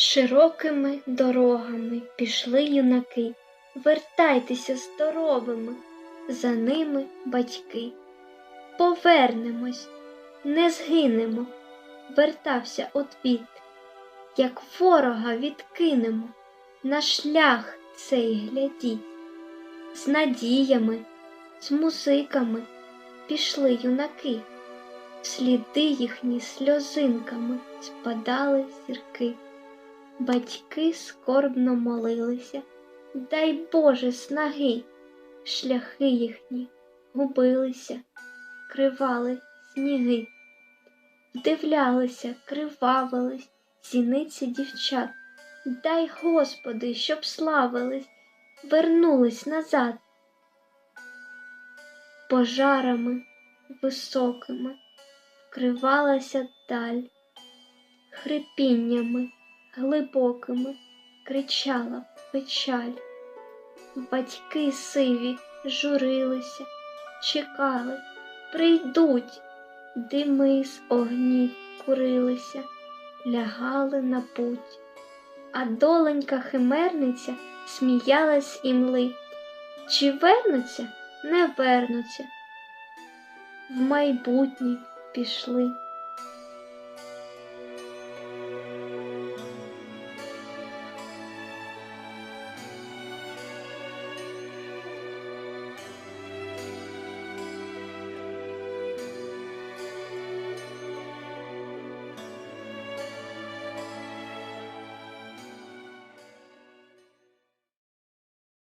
Широкими дорогами пішли юнаки, вертайтеся здоровими, за ними батьки. Повернемось, не згинемо, вертався одвід, як ворога відкинемо, на шлях цей глядіть. З надіями, з музиками пішли юнаки, в сліди їхні сльозинками спадали зірки. Батьки скорбно молилися, дай Боже снаги, шляхи їхні губилися, кривали сніги, вдивлялися, кривавились зіниці дівчат. Дай Господи, щоб славились, вернулись назад. Пожарами високими вкривалася даль, хрипіннями глибокими кричала печаль. Батьки сиві журилися, чекали, прийдуть, дими з огнів курилися, лягали на путь. А доленька химерниця сміялась і мли. Чи вернуться, не вернуться. В майбутнє пішли.